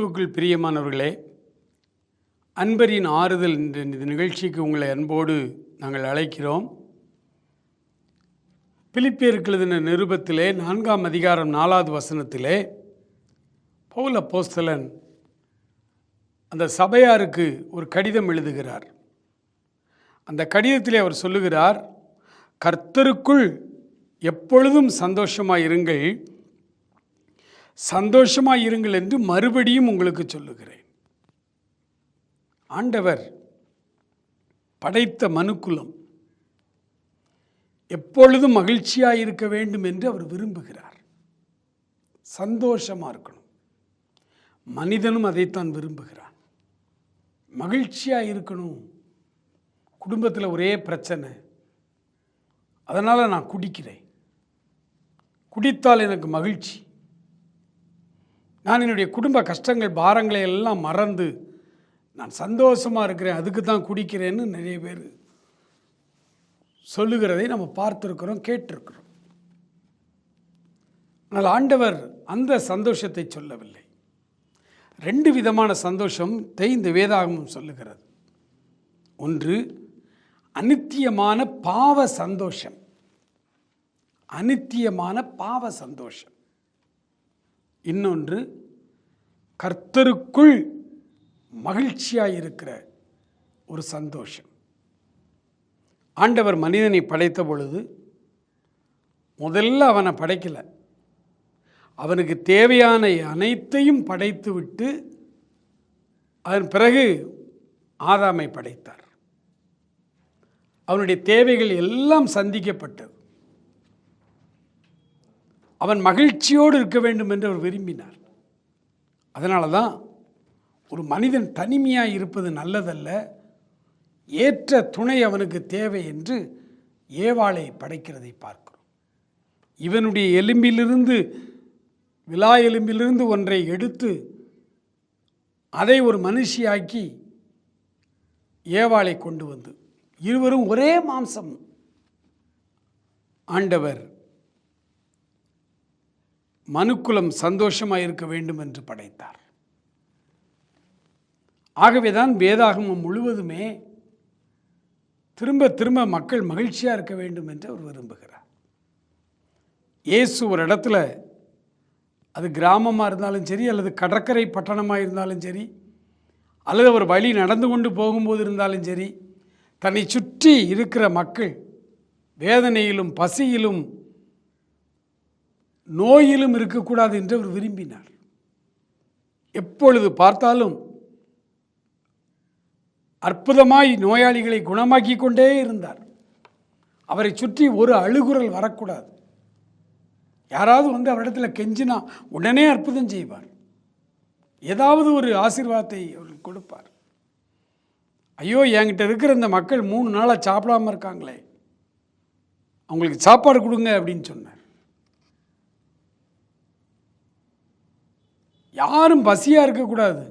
கிறிஸ்துவுக்குள் பிரியமானவர்களே அன்பரின் ஆறுதல் என்ற இந்த நிகழ்ச்சிக்கு உங்களை அன்போடு நாங்கள் அழைக்கிறோம். பிலிப்பியருக்கு நிருபத்திலே நான்காம் அதிகாரம் நாலாவது வசனத்திலே பவுல போஸ்தலன் அந்த சபையாருக்கு ஒரு கடிதம் எழுதுகிறார். அந்த கடிதத்திலே அவர் சொல்லுகிறார் கர்த்தருக்குள் எப்பொழுதும் சந்தோஷமாக இருங்கள் சந்தோஷமாக இருங்கள் என்று மறுபடியும் உங்களுக்கு சொல்லுகிறேன். ஆண்டவர் படைத்த மனுக்குலம் எப்பொழுதும் மகிழ்ச்சியாக இருக்க வேண்டும் என்று அவர் விரும்புகிறார். சந்தோஷமாக இருக்கணும். மனிதனும் அதைத்தான் விரும்புகிறான். மகிழ்ச்சியாக இருக்கணும். குடும்பத்தில் ஒரே பிரச்சனை. அதனால் நான் குடிக்கிறேன். குடித்தால் எனக்கு மகிழ்ச்சி. நான் என்னுடைய குடும்ப கஷ்டங்கள் பாரங்களை எல்லாம் மறந்து நான் சந்தோஷமாக இருக்கிறேன் அதுக்கு தான் குடிக்கிறேன்னு நிறைய பேர் சொல்லுகிறதை நம்ம பார்த்துருக்கிறோம் கேட்டிருக்கிறோம். ஆனால் ஆண்டவர் அந்த சந்தோஷத்தை சொல்லவில்லை. ரெண்டு விதமான சந்தோஷத்தை இந்த வேதாகமும் சொல்லுகிறது. ஒன்று அனித்தியமான பாவ சந்தோஷம். அனித்தியமான பாவ சந்தோஷம். இன்னொன்று கர்த்தருக்குள் மகிழ்ச்சியாக இருக்கிற ஒரு சந்தோஷம். ஆண்டவர் மனிதனை படைத்த பொழுது முதல்ல அவனை படைக்கலை. அவனுக்கு தேவையான அனைத்தையும் படைத்து விட்டு அதன் பிறகு ஆதாமை படைத்தார். அவனுடைய தேவைகள் எல்லாம் சந்திக்கப்பட்டது. அவன் மகிழ்ச்சியோடு இருக்க வேண்டும் என்று அவர் விரும்பினார். அதனால தான் ஒரு மனிதன் தனிமையாக இருப்பது நல்லதல்ல ஏற்ற துணை அவனுக்கு தேவை என்று ஏவாளை படைக்கிறதை பார்க்கிறோம். இவனுடைய எலும்பிலிருந்து விலா எலும்பிலிருந்து ஒன்றை எடுத்து அதை ஒரு மனுஷியாக்கி ஏவாளை கொண்டு வந்து இருவரும் ஒரே மாம்சம். ஆண்டவர் மனுக்குலம் சந்தோஷமாக இருக்க வேண்டும் என்று படைத்தார். ஆகவேதான் வேதாகமம் முழுவதுமே திரும்ப திரும்ப மக்கள் மகிழ்ச்சியாக இருக்க வேண்டும் என்று அவர் விரும்புகிறார். இயேசு ஒரு இடத்துல அது கிராமமாக இருந்தாலும் சரி அல்லது கடற்கரை பட்டணமாக இருந்தாலும் சரி அல்லது ஒரு வழி நடந்து கொண்டு போகும்போது இருந்தாலும் சரி தன்னை சுற்றி இருக்கிற மக்கள் வேதனையிலும் பசியிலும் நோயிலும் இருக்கக்கூடாது என்று அவர் விரும்பினார். எப்பொழுது பார்த்தாலும் அற்புதமாய் நோயாளிகளை குணமாக்கி கொண்டே இருந்தார். அவரை சுற்றி ஒரு அழுகுரல் வரக்கூடாது. யாராவது வந்து அவரிடத்தில் கெஞ்சினா உடனே அற்புதம் செய்வார். ஏதாவது ஒரு ஆசீர்வாதத்தை அவர் கொடுப்பார். ஐயோ என்கிட்ட இருக்கிற இந்த மக்கள் மூணு நாளாக சாப்பிடாம இருக்காங்களே. அவங்களுக்கு சாப்பாடு கொடுங்க அப்படின்னு சொன்னார். யாரும் பசியாக இருக்கக்கூடாது.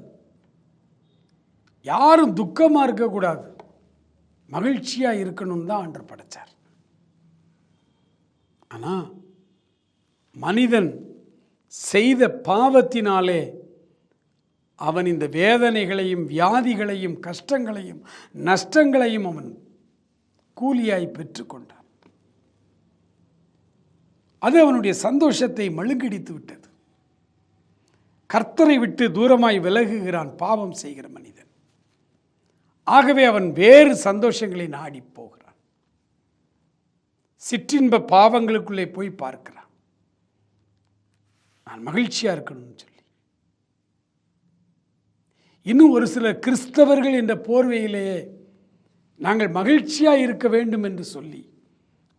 யாரும் துக்கமாக இருக்கக்கூடாது. மகிழ்ச்சியாக இருக்கணும் தான் அன்று படைச்சார். ஆனால் மனிதன் செய்த பாவத்தினாலே அவன் இந்த வேதனைகளையும் வியாதிகளையும் கஷ்டங்களையும் நஷ்டங்களையும் அவன் கூலியாய் பெற்றுக்கொண்டான். அது அவனுடைய சந்தோஷத்தை மழுங்கடித்து விட்டது. கர்த்தரை விட்டு தூரமாய் விலகுகிறான் பாவம் செய்கிற மனிதன். ஆகவே அவன் வேறு சந்தோஷங்களை நாடி போகிறான். சிற்றின்ப பாவங்களுக்குள்ளே போய் பார்க்கிறான். நான் மகிழ்ச்சியாக இருக்கணும்னு சொல்லி. இன்னும் ஒரு சில கிறிஸ்தவர்கள் என்ற போர்வையிலேயே நாங்கள் மகிழ்ச்சியாக இருக்க வேண்டும் என்று சொல்லி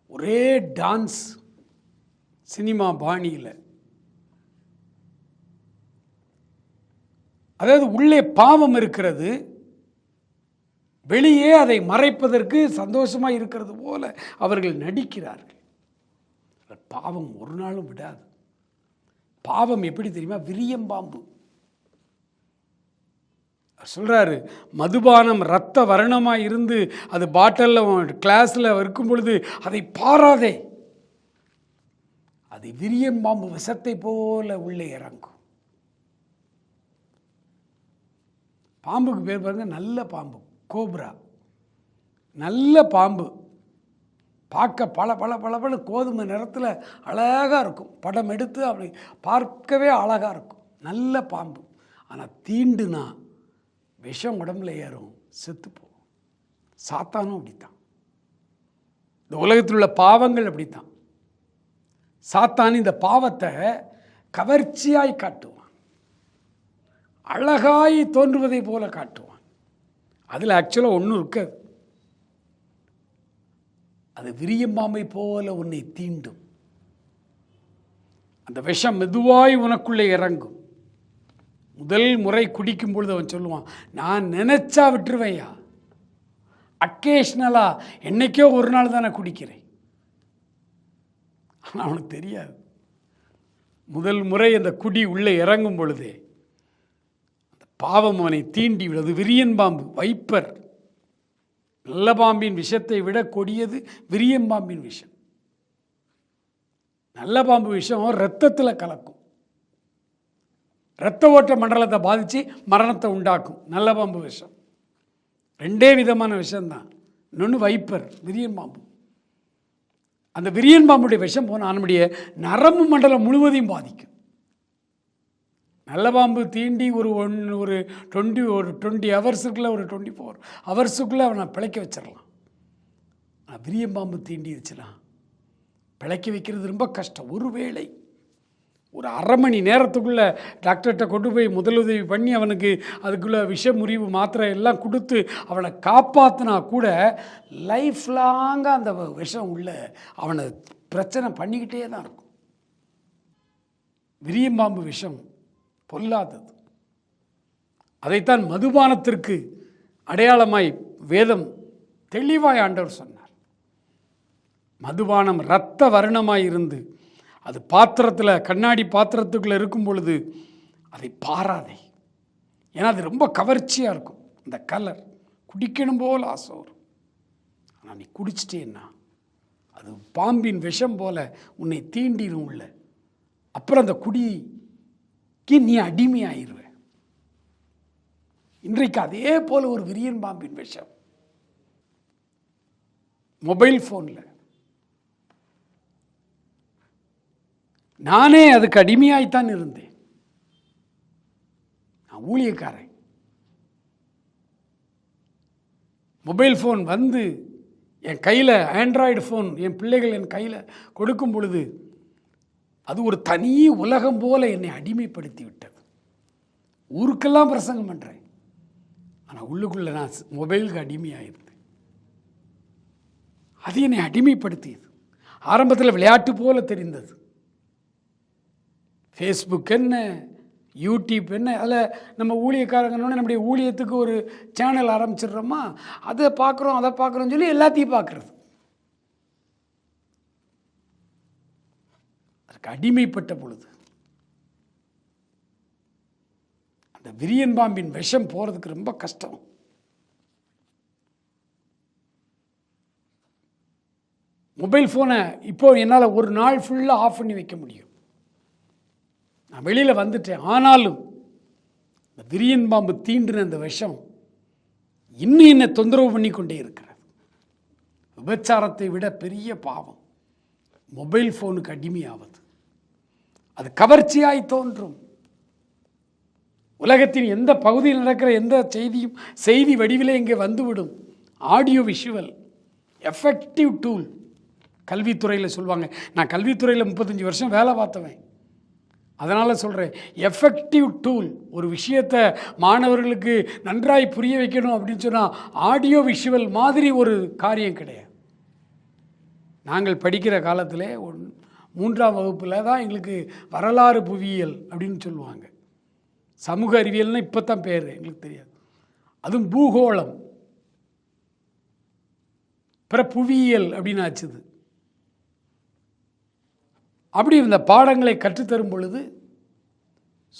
ஒரே டான்ஸ் சினிமா பாணியில் அதாவது உள்ளே பாவம் இருக்கிறது வெளியே அதை மறைப்பதற்கு சந்தோஷமாக இருக்கிறது போல அவர்கள் நடிக்கிறார்கள். பாவம் ஒரு நாளும் விடாது. பாவம் எப்படி தெரியுமா? விரியம்பாம்பு சொல்கிறாரு மதுபானம் ரத்த வர்ணமாக இருந்து அது பாட்டிலில் கிளாஸில் இருக்கும் பொழுது அதை பாராதே. அது விரியம்பாம்பு விஷத்தை போல உள்ளே இறங்கும். பாம்புக்கு பேர் பாருங்கள் நல்ல பாம்பு கோப்ரா. நல்ல பாம்பு. பார்க்க பல பல பல பல கோதுமை நிறத்தில் அழகாக இருக்கும். படம் எடுத்து அப்படி பார்க்கவே அழகாக இருக்கும். நல்ல பாம்பு. ஆனால் தீண்டுனா விஷம் உடம்புல ஏறும் செத்துப்போம் சாத்தானும் அப்படித்தான். இந்த உலகத்தில் உள்ள பாவங்கள் அப்படித்தான். சாத்தான் இந்த பாவத்தை கவர்ச்சியாய் காட்டும். அழகாய் தோன்றுவதை போல காட்டுவான். அதில் ஆக்சுவலாக ஒன்றும் இருக்காது. அது விரியம்பாமை போல உன்னை தீண்டும். அந்த விஷம் மெதுவாய் உனக்குள்ளே இறங்கும். முதல் முறை குடிக்கும் பொழுது அவன் சொல்லுவான் நான் நினைச்சா விட்டுருவையா அக்கேஷ்னலா என்னைக்கோ ஒரு நாள் தானே குடிக்கிறேன். ஆனால் அவனுக்கு தெரியாது. முதல் முறை அந்த குடி உள்ளே இறங்கும் பொழுதே பாவம் அவனை தீண்டி விடுவது விரியன் பாம்பு வைப்பர். நல்ல பாம்பின் விஷத்தை விட கொடியது விரியன் பாம்பின் விஷம். நல்ல பாம்பு விஷம் ரத்தத்தில் கலக்கும். இரத்த ஓட்ட மண்டலத்தை பாதித்து மரணத்தை உண்டாக்கும். நல்ல பாம்பு விஷம். ரெண்டே விதமான விஷம்தான். இன்னொன்று வைப்பர் விரியன் பாம்பு. அந்த விரியன் பாம்புடைய விஷம் போனால் நம்முடைய நரம்பு மண்டலம் முழுவதையும் பாதிக்கும். நல்ல பாம்பு தீண்டி ஒரு ஒன் ஒரு டுவெண்ட்டி ஒரு டுவெண்ட்டி ஹவர்ஸுக்குள்ளே ஒரு டுவெண்ட்டி ஃபோர் ஹவர்ஸுக்குள்ளே அவனை பிழைக்க வச்சிடலாம். ஆனால் விரியன் பாம்பு தீண்டிடுச்சுன்னா பிழைக்க வைக்கிறது ரொம்ப கஷ்டம். ஒரு வேளை ஒரு அரை மணி நேரத்துக்குள்ளே டாக்டர்கிட்ட கொண்டு போய் முதலுதவி பண்ணி அவனுக்கு அதுக்குள்ளே விஷ முறிவு மாத்திரை எல்லாம் கொடுத்து அவனை காப்பாற்றினா கூட லைஃப் லாங்காக அந்த விஷம் உள்ள அவனை பிரச்சனை பண்ணிக்கிட்டே தான் இருக்கும். விரியம்பாம்பு விஷம் பொல்லாதது. அதைத்தான் மதுபானத்திற்கு அடையாளமாய் வேதம் தெளிவாய் ஆண்டவர் சொன்னார். மதுபானம் இரத்த வர்ணமாய் இருந்து அது பாத்திரத்தில் கண்ணாடி பாத்திரத்துக்குள்ளே இருக்கும் பொழுது அதை பாராதே. ஏன்னா அது ரொம்ப கவர்ச்சியாக இருக்கும். அந்த கலர் குடிக்கணும் போல் ஆசை வரும். ஆனால் நீ குடிச்சிட்டேன்னா அது பாம்பின் விஷம் போல உன்னை தீண்டிடும் உள்ள. அப்புறம் அந்த குடி நீ அடிமையாயிருவ. இன்றைக்கு அதே போல ஒரு விரியன் பாம்பின் விஷம். மொபைல் ஃபோனில். நானே அதுக்கு அடிமையாய்த்தான் இருந்தேன். நான் ஊழியக்காரன். மொபைல் ஃபோன் வந்து என் கையில் ஆண்ட்ராய்டு ஃபோன் என் பிள்ளைகள் என் கையில் கொடுக்கும் பொழுது அது ஒரு தனி உலகம் போல என்னை அடிமைப்படுத்தி விட்டது ஊருக்கெல்லாம் பிரசங்கம் பண்ணுறேன் ஆனால் உள்ளுக்குள்ளே நான் மொபைலுக்கு அடிமையாயிருந்தேன். அது என்னை அடிமைப்படுத்தியது. ஆரம்பத்தில் விளையாட்டு போல தெரிந்தது. ஃபேஸ்புக் என்ன யூடியூப் என்ன அதில் நம்ம ஊழியக்காரங்கன்னு நம்முடைய ஊழியத்துக்கு ஒரு சேனல் ஆரம்பிச்சிடுறோமா? அதை பார்க்குறோம் அதை பார்க்குறோம்னு சொல்லி எல்லாத்தையும் பார்க்குறது. அதுக்கு அடிமைப்பட்ட பொழுது அந்த விரியன் பாம்பின் விஷம் போகிறதுக்கு ரொம்ப கஷ்டம். மொபைல் ஃபோனை இப்போ என்னால் ஒரு நாள் ஃபுல்லாக ஆஃப் பண்ணி வைக்க முடியும். நான் வெளியில் வந்துட்டேன். ஆனாலும் இந்த விரியன் பாம்பு தீண்டின அந்த விஷம் இன்னும் என்னை தொந்தரவு பண்ணி கொண்டே இருக்கிறது. விபச்சாரத்தை விட பெரிய பாவம். மொபைல் ஃபோனுக்கு அடிமையாவது. அது கவர்ச்சியாய் தோன்றும். உலகத்தின் எந்த பகுதியில் நடக்கிற எந்த செய்தியும் செய்தி வடிவிலே இங்கே வந்துவிடும். ஆடியோ விஷுவல் எஃபெக்டிவ் டூல் கல்வித்துறையில் சொல்லுவாங்க நான் கல்வித்துறையில் முப்பத்தஞ்சு வருஷம் வேலை பார்த்தவன். அதனால் சொல்கிறேன் எஃபெக்டிவ் டூல் ஒரு விஷயத்தை மாணவர்களுக்கு நன்றாய் புரிய வைக்கணும் அப்படின்னு சொன்னால் ஆடியோ விஷுவல் மாதிரி ஒரு காரியம் கிடையாது. நாங்கள் படிக்கிற காலத்தில் ஒன் மூன்றாம் வகுப்பில் தான் எங்களுக்கு வரலாறு புவியியல் அப்படின்னு சொல்லுவாங்க. சமூக அறிவியல்னால் இப்போ தான் பேர் எங்களுக்கு தெரியாது. அதுவும் பூகோளம். பிற புவியியல் அப்படின்னு ஆச்சுது. அப்படி இந்த பாடங்களை கற்றுத்தரும் பொழுது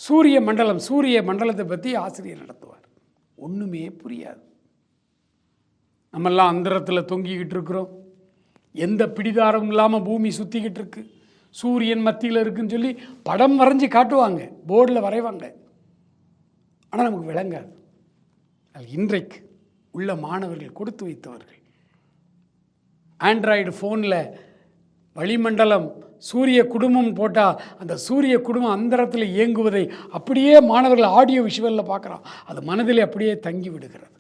சூரிய மண்டலம் சூரிய மண்டலத்தை பற்றி ஆசிரியர் நடத்துவார். ஒன்றுமே புரியாது. நம்மெல்லாம் அந்தரத்தில் தொங்கிக்கிட்டு இருக்கிறோம். எந்த பிடிதாரமும் இல்லாமல் பூமி சுற்றிக்கிட்டு இருக்குது சூரியன் மத்தியில் இருக்குன்னு சொல்லி படம் வரைஞ்சி காட்டுவாங்க போர்டில் வரைவாங்க. ஆனால் நமக்கு விளங்காது. அது இன்றைக்கு உள்ள மாணவர்கள் கொடுத்து வைத்தவர்கள் ஆண்ட்ராய்டு ஃபோனில் வளிமண்டலம் சூரிய குடும்பம் போட்டால் அந்த சூரிய குடும்பம் அந்தரத்தில் இயங்குவதை அப்படியே மாணவர்கள் ஆடியோ விஷுவலில் பார்க்குறோம் அது மனதில் அப்படியே தங்கி விடுகிறது.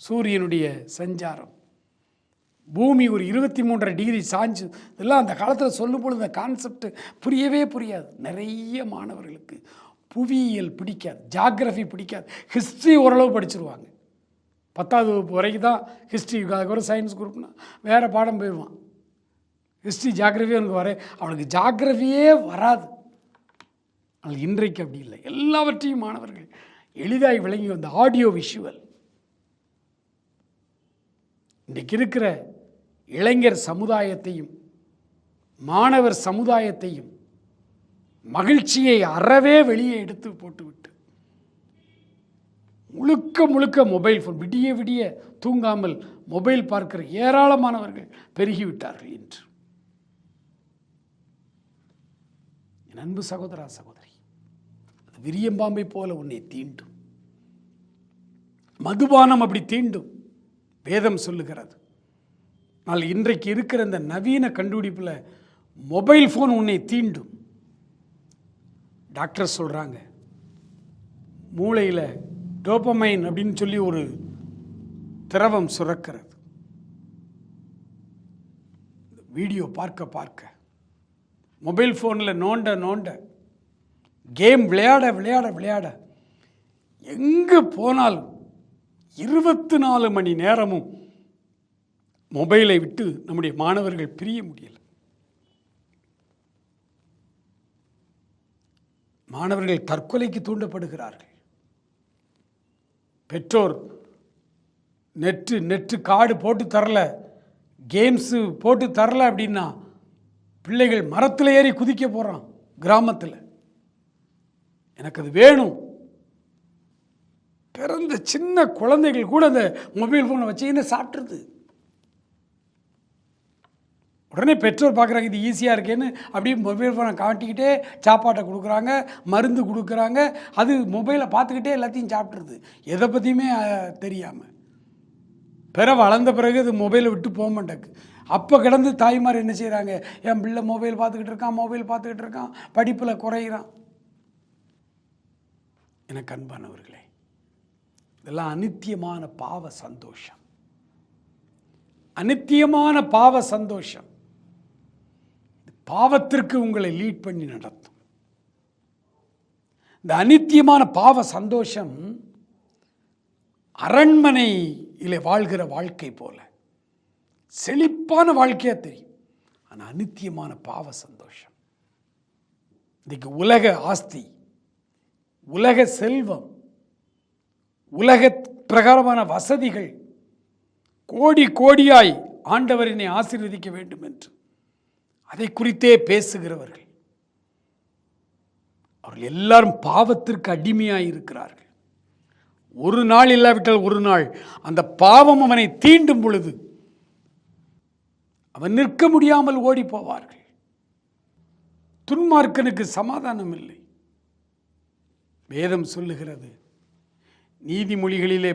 சூரியனுடைய சஞ்சாரம். பூமி ஒரு இருபத்தி மூன்றரை டிகிரி சாஞ்சு இதெல்லாம் அந்த காலத்தில் சொல்லும் பொழுது இந்த கான்செப்ட் புரியவே புரியாது. நிறைய மாணவர்களுக்கு புவியியல் பிடிக்காது ஜாகிரஃபி பிடிக்காது. ஹிஸ்ட்ரி ஓரளவு படிச்சிருவாங்க. பத்தாவது வகுப்பு வரைக்கும் தான் ஹிஸ்ட்ரி அதுக்கப்புறம் சயின்ஸ் குரூப்னா வேறு பாடம் போயிடுவான். ஹிஸ்ட்ரி ஜாகிரஃபி அவனுக்கு வர அவனுக்கு ஜாகிரஃபியே வராது. ஆனால் இன்றைக்கு அப்படி இல்லை. எல்லாவற்றையும் மாணவர்கள் எளிதாக விளங்கி வந்த ஆடியோ விஷுவல் இன்றைக்கு இருக்கிற இளைஞர் சமுதாயத்தையும் மாணவர் சமுதாயத்தையும் மகிழ்ச்சியை அறவே வெளியே எடுத்து போட்டுவிட்டு முழுக்க முழுக்க மொபைல் ஃபோன் விடிய விடிய தூங்காமல் மொபைல் பார்க்கிற ஏராளமானவர்கள் பெருகிவிட்டார்கள் என்று என் அன்பு சகோதரா சகோதரி அது விரியம்பாம்பை போல உன்னை தீண்டும். மதுபானம் அப்படி தீண்டும். வேதம் சொல்லுகிறது. ஆனால் இன்றைக்கு இருக்கிற இந்த நவீன கண்டுபிடிப்பில் மொபைல் ஃபோன் உன்னை தீண்டும். டாக்டர் சொல்கிறாங்க மூளையில் டோப்பமைன் அப்படின்னு சொல்லி ஒரு திரவம் சுரக்கிறது. வீடியோ பார்க்க பார்க்க மொபைல் ஃபோனில் நோண்ட நோண்ட கேம் விளையாட விளையாட விளையாட எங்கே போனாலும் இருபத்தி நாலு மணி நேரமும் மொபைலை விட்டு நம்முடைய மாணவர்கள் பிரிய முடியல. மாணவர்கள் தற்கொலைக்கு தூண்டப்படுகிறார்கள். பெற்றோர் நெட்டு நெட்டு காடு போட்டு தரல கேம்ஸு போட்டு தரல அப்படின்னா பிள்ளைகள் மரத்தில் ஏறி குதிக்க போகிறான் கிராமத்தில். எனக்கு அது வேணும். பிறந்த சின்ன குழந்தைகள் கூட அந்த மொபைல் ஃபோனை வச்சுக்கின்னு சாப்பிட்ருது உடனே பெற்றோர் பார்க்குறாங்க இது ஈஸியாக இருக்கேன்னு அப்படியே மொபைல் ஃபோனை காட்டிக்கிட்டே சாப்பாட்டை கொடுக்குறாங்க மருந்து கொடுக்குறாங்க. அது மொபைலை பார்த்துக்கிட்டே எல்லாத்தையும் சாப்பிட்ருது எதை பற்றியுமே தெரியாமல் பிற வளர்ந்த பிறகு அது மொபைலை விட்டு போக மாட்டேக்கு அப்போ கிடந்து தாய்மார் என்ன செய்கிறாங்க என் பிள்ளை மொபைல் பார்த்துக்கிட்டு இருக்கான் மொபைல் பார்த்துக்கிட்டு இருக்கான். படிப்பில் குறையிறான். எனக்கு அன்பானவர்களே இதெல்லாம் அனித்தியமான பாவ சந்தோஷம். அனித்தியமான பாவ சந்தோஷம். பாவத்திற்கு உங்களை லீட் பண்ணி நடத்தும். இந்த அனித்தியமான பாவ சந்தோஷம் அரண்மனையில் வாழ்கிற வாழ்க்கை போல. செழிப்பான வாழ்க்கையாக தெரியும். ஆனால் அனித்தியமான பாவ சந்தோஷம். இன்றைக்கு உலக ஆஸ்தி உலக செல்வம் உலக பிரகாரமான வசதிகள் கோடி கோடியாய் ஆண்டவரினை ஆசீர்வதிக்க வேண்டும் என்று. அதை குறித்தே பேசுகிறவர்கள். அவர்கள் எல்லாரும் பாவத்திற்கு அடிமையாக இருக்கிறார்கள். ஒரு நாள் இல்லாவிட்டால் ஒரு நாள் அந்த பாவம் அவனை தீண்டும் பொழுது அவன் நிற்க முடியாமல் ஓடி போவார்கள். துன்மார்க்கனுக்கு சமாதானம் இல்லை வேதம் சொல்லுகிறது நீதிமொழிகளிலே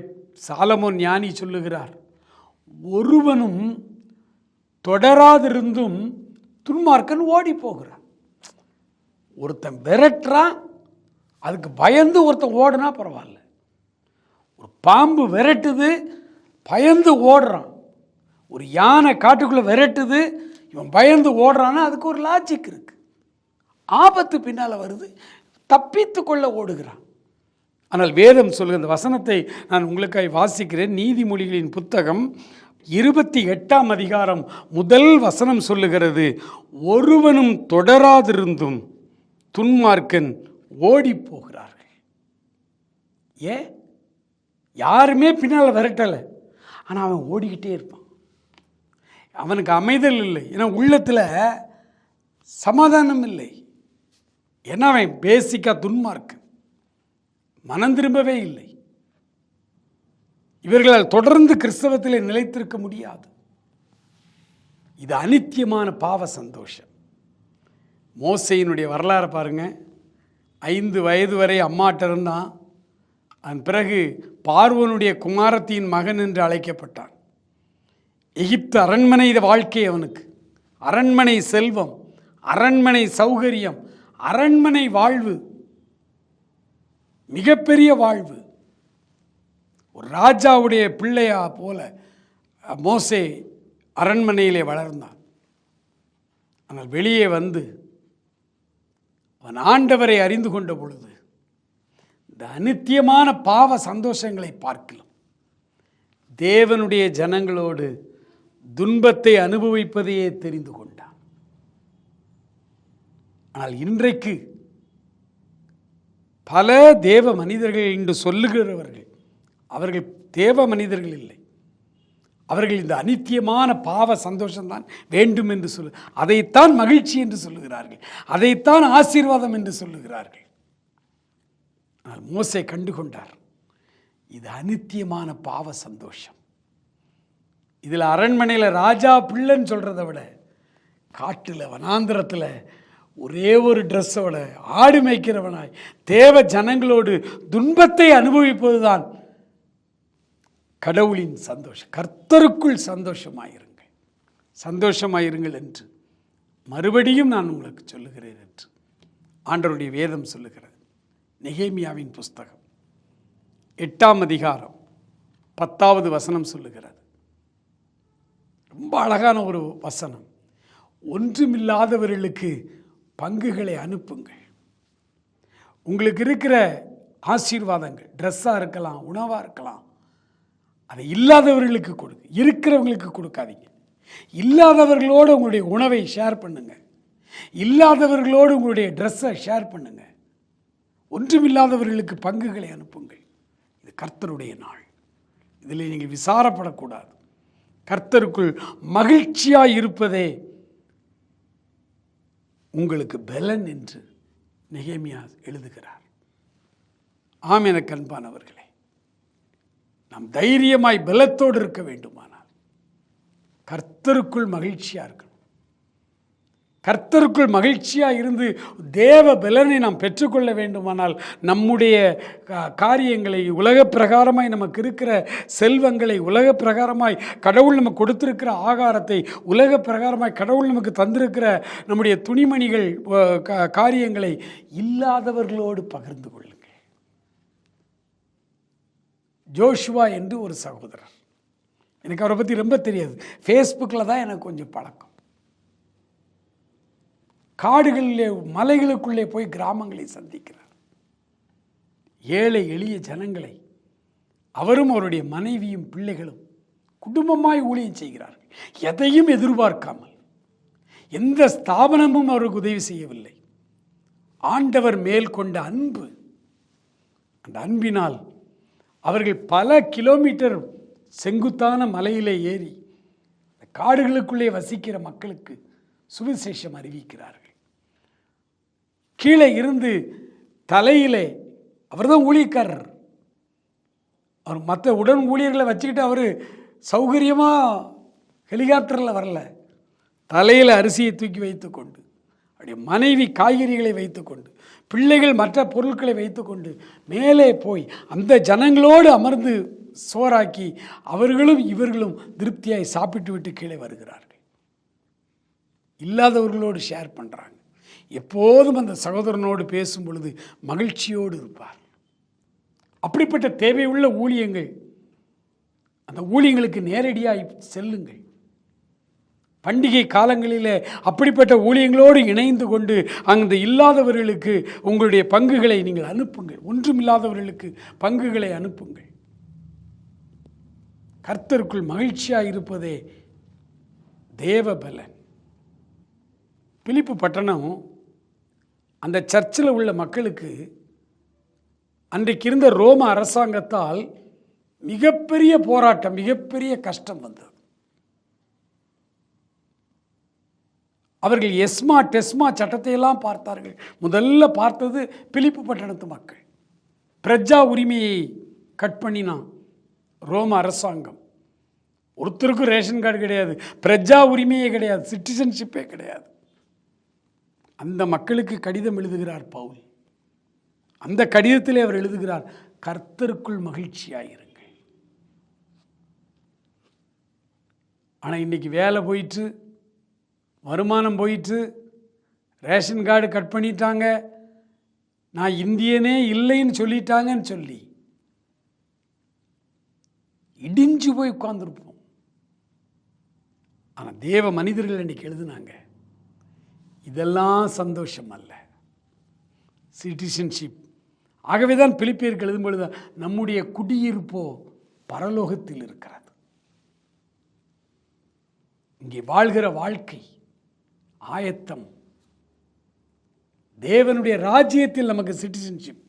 சாலமோன் ஞானி சொல்லுகிறார் ஒருவனும் தொடராதிருந்தும் துன்மார்க்கன் ஓடி போகிறான் ஒருத்தன் விரட்டுறான் அதுக்கு பயந்து ஒருத்தன் ஓடுனா பரவாயில்ல. ஒரு பாம்பு விரட்டுது பயந்து ஓடுறான். ஒரு யானை காட்டுக்குள்ளே விரட்டுது இவன் பயந்து ஓடுறான்னா அதுக்கு ஒரு லாஜிக் இருக்குது ஆபத்து பின்னால் வருது தப்பித்து கொள்ள ஓடுகிறான். ஆனால் வேதம் சொல்கிற இந்த வசனத்தை நான் உங்களுக்காக வாசிக்கிறேன். நீதிமொழிகளின் புத்தகம் இருபத்தி எட்டாம் அதிகாரம் முதல் வசனம் சொல்லுகிறது ஒருவனும் தொடராதிருந்தும் துன்மார்க்கன் ஓடி போகிறார்கள் ஏ? யாருமே பின்னால் விரட்டலை. ஆனால் அவன் ஓடிக்கிட்டே இருப்பான். அவனுக்கு அமைதல் இல்லை. ஏன்னா உள்ளத்தில் சமாதானம் இல்லை. ஏன்னா அவன் பேசிக்காக துன்மார்க்கு மனம் திரும்பவே இல்லை. இவர்களால் தொடர்ந்து கிறிஸ்தவத்தில் நிலைத்திருக்க முடியாது. இது அனித்தியமான பாவ சந்தோஷம். மோசையினுடைய வரலாறு பாருங்க. ஐந்து வயது வரை அம்மாட்ட இருந்தான். அதன் பிறகு பார்வனுடைய குமாரத்தியின் மகன் என்று அழைக்கப்பட்டான். எகிப்து அரண்மனை வாழ்க்கை அவனுக்கு. அரண்மனை செல்வம் அரண்மனை சௌகரியம் அரண்மனை வாழ்வு மிகப்பெரிய வாழ்வு. ஒரு ராஜாவுடைய பிள்ளையா போல மோசே அரண்மனையிலே வளர்ந்தான். ஆனால் வெளியே வந்து அவன் ஆண்டவரை அறிந்து கொண்ட பொழுது இந்த அநித்தியமான பாவ சந்தோஷங்களை பார்க்கலாம். தேவனுடைய ஜனங்களோடு துன்பத்தை அனுபவிப்பதையே தெரிந்து கொண்டான். ஆனால் இன்றைக்கு பல தேவ மனிதர்கள் என்று சொல்லுகிறவர்கள் அவர்கள் தேவ மனிதர்கள் இல்லை. அவர்கள் இந்த அனித்தியமான பாவ சந்தோஷம்தான் வேண்டும் என்று சொல்லு அதைத்தான் மகிழ்ச்சி என்று சொல்லுகிறார்கள் அதைத்தான் ஆசீர்வாதம் என்று சொல்லுகிறார்கள். ஆனால் மோசை கண்டுகொண்டார் இது அனித்தியமான பாவ சந்தோஷம். இதில் அரண்மனையில் ராஜா பிள்ளைன்னு சொல்கிறத விட காட்டில் வனாந்திரத்தில் ஒரே ஒரு ட்ரெஸ்ஸோட ஆடு மேய்க்கிறவனாய் தேவ ஜனங்களோடு துன்பத்தை அனுபவிப்பதுதான் கடவுளின் சந்தோஷம் கர்த்தருக்குள் சந்தோஷமாயிருங்கள். சந்தோஷமாயிருங்கள் என்று மறுபடியும் நான் உங்களுக்கு சொல்லுகிறேன் என்று ஆண்டருடைய வேதம் சொல்லுகிறது. நெகேமியாவின் புஸ்தகம் எட்டாம் அதிகாரம் பத்தாவது வசனம் சொல்லுகிறது. ரொம்ப அழகான ஒரு வசனம். ஒன்றுமில்லாதவர்களுக்கு பங்குகளை அனுப்புங்கள். உங்களுக்கு இருக்கிற ஆசீர்வாதங்கள் ட்ரெஸ்ஸாக இருக்கலாம் உணவாக இருக்கலாம் அதை இல்லாதவர்களுக்கு கொடுங்க. இருக்கிறவங்களுக்கு கொடுக்காதீங்க. இல்லாதவர்களோடு உங்களுடைய உணவை ஷேர் பண்ணுங்க. இல்லாதவர்களோடு உங்களுடைய ட்ரெஸ்ஸை ஷேர் பண்ணுங்க. ஒன்றுமில்லாதவர்களுக்கு பங்குகளை அனுப்புங்கள். இது கர்த்தருடைய நாள். இதில் நீங்கள் விசாரப்படக்கூடாது. கர்த்தருக்குள் மகிழ்ச்சியாக இருப்பதே உங்களுக்கு பலன் என்று நெகேமியா எழுதுகிறார். ஆம் எனக்கு அன்பானவர்களே. நாம் தைரியமாய் பலத்தோடு இருக்க வேண்டுமானால் கர்த்தருக்குள் மகிழ்ச்சியாக இருக்கணும். கர்த்தருக்குள் மகிழ்ச்சியாக இருந்து தேவ பலனை நாம் பெற்றுக்கொள்ள வேண்டுமானால் நம்முடைய காரியங்களை உலக பிரகாரமாய் நமக்கு இருக்கிற செல்வங்களை உலக பிரகாரமாய் கடவுள் நமக்கு கொடுத்திருக்கிற ஆகாரத்தை உலக பிரகாரமாய் கடவுள் நமக்கு தந்திருக்கிற நம்முடைய துணிமணிகள் காரியங்களை இல்லாதவர்களோடு பகிர்ந்து கொள்ளுங்கள். ஜோஷுவா என்று ஒரு சகோதரர். எனக்கு அவரை பற்றி ரொம்ப தெரியாது. ஃபேஸ்புக்கில் தான் எனக்கு கொஞ்சம் பழக்கம். காடுகளிலே மலைகளுக்குள்ளே போய் கிராமங்களை சந்திக்கிறார். ஏழை எளிய ஜனங்களை அவரும் அவருடைய மனைவியும் பிள்ளைகளும் குடும்பமாய் ஊழியம் செய்கிறார்கள். எதையும் எதிர்பார்க்காமல். எந்த ஸ்தாபனமும் அவருக்கு உதவி செய்யவில்லை. ஆண்டவர் மேல் கொண்ட அன்பு அந்த அன்பினால் அவர்கள் பல கிலோமீட்டர் செங்குத்தான மலையிலே ஏறி அந்த காடுகளுக்குள்ளே வசிக்கிற மக்களுக்கு சுவிசேஷம் அறிவிக்கிறார்கள். கீழே இருந்து தலையிலே அவர் தான் ஊழியக்காரர். அவர் மற்ற உடன் ஊழியர்களை வச்சுக்கிட்டு அவர் சௌகரியமாக ஹெலிகாப்டரில் வரல. தலையில் அரிசியை தூக்கி வைத்துக்கொண்டு அவருடைய மனைவி காய்கறிகளை வைத்துக்கொண்டு பிள்ளைகள் மற்ற பொருட்களை வைத்துக்கொண்டு மேலே போய் அந்த ஜனங்களோடு அமர்ந்து சோறாக்கி அவர்களும் இவர்களும் திருப்தியாய் சாப்பிட்டு விட்டு கீழே வருகிறார்கள். இல்லாதவர்களோடு ஷேர் பண்ணுறாங்க எப்போதும் அந்த சகோதரனோடு பேசும் பொழுது மகிழ்ச்சியோடு இருப்பார். அப்படிப்பட்ட தேவையுள்ள ஊழியங்கள் அந்த ஊழியங்களுக்கு நேரடியாக செல்லுங்கள். பண்டிகை காலங்களிலே அப்படிப்பட்ட ஊழியங்களோடு இணைந்து கொண்டு அந்த இல்லாதவர்களுக்கு உங்களுடைய பங்குகளை நீங்கள் அனுப்புங்கள். ஒன்றுமில்லாதவர்களுக்கு பங்குகளை அனுப்புங்கள். கர்த்தருக்குள் மகிழ்ச்சியாக இருப்பதே தேவபலன். பிலிப்பு பட்டணம் அந்த சர்ச்சில் உள்ள மக்களுக்கு அன்றைக்கு இருந்த ரோம அரசாங்கத்தால் மிகப்பெரிய போராட்டம் மிகப்பெரிய கஷ்டம் வந்தது. அவர்கள் எஸ்மா டெஸ்மா சட்டத்தையெல்லாம் பார்த்தார்கள். முதல்ல பார்த்தது பிலிப்பு பட்டணத்து மக்கள். பிரஜா உரிமையை கட் பண்ணினான் ரோம அரசாங்கம். ஒருத்தருக்கும் ரேஷன் கார்டு கிடையாது. பிரஜா உரிமையே கிடையாது. சிட்டிசன்ஷிப்பே கிடையாது. அந்த மக்களுக்கு கடிதம் எழுதுகிறார் பவுல். அந்த கடிதத்திலே அவர் எழுதுகிறார் கர்த்தருக்குள் மகிழ்ச்சியாயிருங்கள். ஆனால் இன்னைக்கு வேலை போயிட்டு வருமானம் போயிட்டு ரேஷன் கார்டு கட் பண்ணிட்டாங்க. நான் இந்தியனே இல்லைன்னு சொல்லிட்டாங்கன்னு சொல்லி இடிஞ்சு போய் உட்காந்துருப்போம் ஆனால் தேவ மனிதர்கள் இன்னைக்கு எழுதுனாங்க இதெல்லாம் சந்தோஷம் அல்ல. சிட்டிசன்ஷிப். ஆகவே தான் பிலிப்பியருக்கு எழுதும்பொழுது நம்முடைய குடியிருப்போ பரலோகத்தில் இருக்கிறது. இங்கே வாழ்கிற வாழ்க்கை ஆயத்தம். தேவனுடைய ராஜ்யத்தில் நமக்கு சிட்டிசன்ஷிப்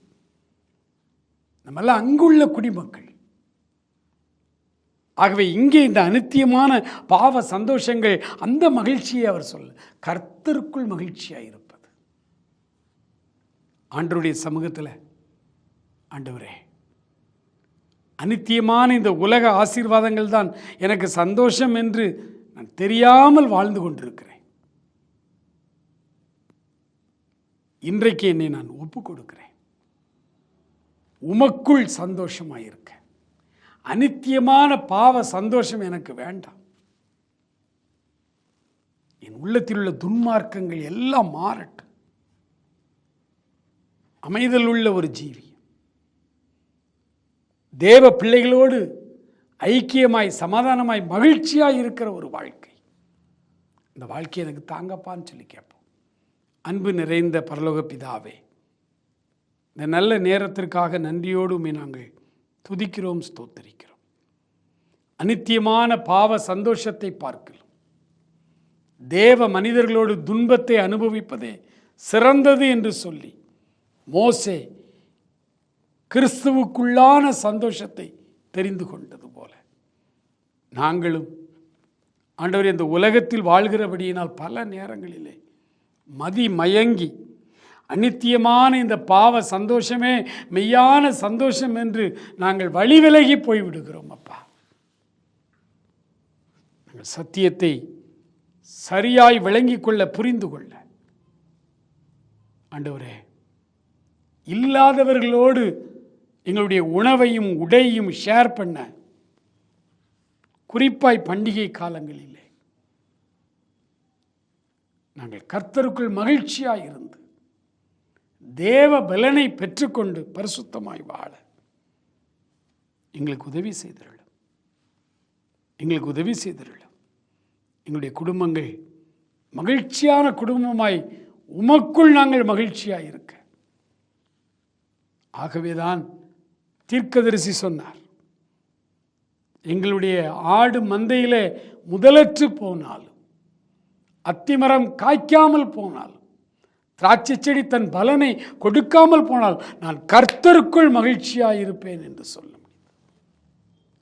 நம்மெல்லாம் அங்குள்ள குடிமக்கள். ஆகவே இங்கே இந்த அனித்தியமான பாவ சந்தோஷங்கள் அந்த மகிழ்ச்சியை அவர் சொல்ல கர்த்தருக்குள் மகிழ்ச்சியாக இருப்பது. ஆண்டருடைய சமூகத்தில் ஆண்டவரே அனித்தியமான இந்த உலக ஆசீர்வாதங்கள் தான் எனக்கு சந்தோஷம் என்று நான் தெரியாமல் வாழ்ந்து கொண்டிருக்கிறேன். இன்றைக்கு என்னை நான் ஒப்பு கொடுக்கிறேன் உமக்குள் சந்தோஷமாயிருக்க. அனித்தியமான பாவ சந்தோஷம் எனக்கு வேண்டாம். என் உள்ளத்தில் உள்ள துன்மார்க்கங்கள் எல்லாம் மாறட்டும். அமைதல் உள்ள ஒரு ஜீவி. தேவ பிள்ளைகளோடு ஐக்கியமாய் சமாதானமாய் மகிழ்ச்சியாய் இருக்கிற ஒரு வாழ்க்கை. இந்த வாழ்க்கை எனக்கு தாங்கப்பான்னு சொல்லி கேட்போம். அன்பு நிறைந்த பரலோக பிதாவே இந்த நல்ல நேரத்திற்காக நன்றியோடு நாங்கள் துதிக்கிறோம் ஸ்தோத்தரிக்கிறோம். அனித்தியமான பாவ சந்தோஷத்தை பார்க்கலாம். தேவ மனிதர்களோடு துன்பத்தை அனுபவிப்பதே சிறந்தது என்று சொல்லி மோசே கிறிஸ்துவுக்குள்ளான சந்தோஷத்தை தெரிந்து கொண்டது போல. நாங்களும் ஆண்டவர் இந்த உலகத்தில் வாழ்கிறபடியினால் பல நேரங்களிலே மதி மயங்கி அநித்தியமான இந்த பாவ சந்தோஷமே மெய்யான சந்தோஷம் என்று நாங்கள் வழி விலகி போய்விடுகிறோம் அப்பா. நாங்கள் சத்தியத்தை சரியாய் விளங்கிக் கொள்ள புரிந்து கொள்ள. ஆண்டவரே இல்லாதவர்களோடு எங்களுடைய உணவையும் உடையும் ஷேர் பண்ண குறிப்பாய் பண்டிகை காலங்களிலே நாங்கள் கர்த்தருக்குள் மகிழ்ச்சியாக இருந்து தேவ பலனை பெற்றுக்கொண்டு பரிசுத்தமாய் வாழ. எங்களுக்கு உதவி செய்திருளும். எங்களுக்கு உதவி செய்திருளும். எங்களுடைய குடும்பங்கள் மகிழ்ச்சியான குடும்பமாய் உமக்குள் நாங்கள் மகிழ்ச்சியாக இருக்க. ஆகவேதான் தீர்க்கதரிசி சொன்னார். எங்களுடைய ஆடு மந்தையிலே முதலற்று போனாலும் அத்திமரம் காய்க்காமல் போனால் திராட்சை செடி தன் பலனை கொடுக்காமல் போனால் நான் கர்த்தருக்குள் மகிழ்ச்சியாக இருப்பேன் என்று சொல்ல முடியும்.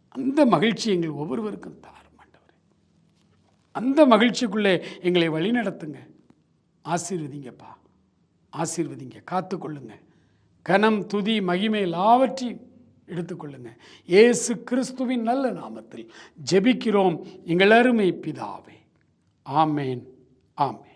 அந்த மகிழ்ச்சி எங்கள் ஒவ்வொருவருக்கும் தாரும் ஆண்டவரே. அந்த மகிழ்ச்சிக்குள்ளே எங்களை வழிநடத்துங்க ஆசீர்வதிங்கப்பா. ஆசீர்வதிங்க. காத்துக்கொள்ளுங்க. கனம் துதி மகிமை எல்லாவற்றையும் எடுத்துக்கொள்ளுங்க. இயேசு கிறிஸ்துவின் நல்ல நாமத்தில் ஜெபிக்கிறோம். எங்கள் அருமை பிதாவே. ஆமேன். ஆமேன்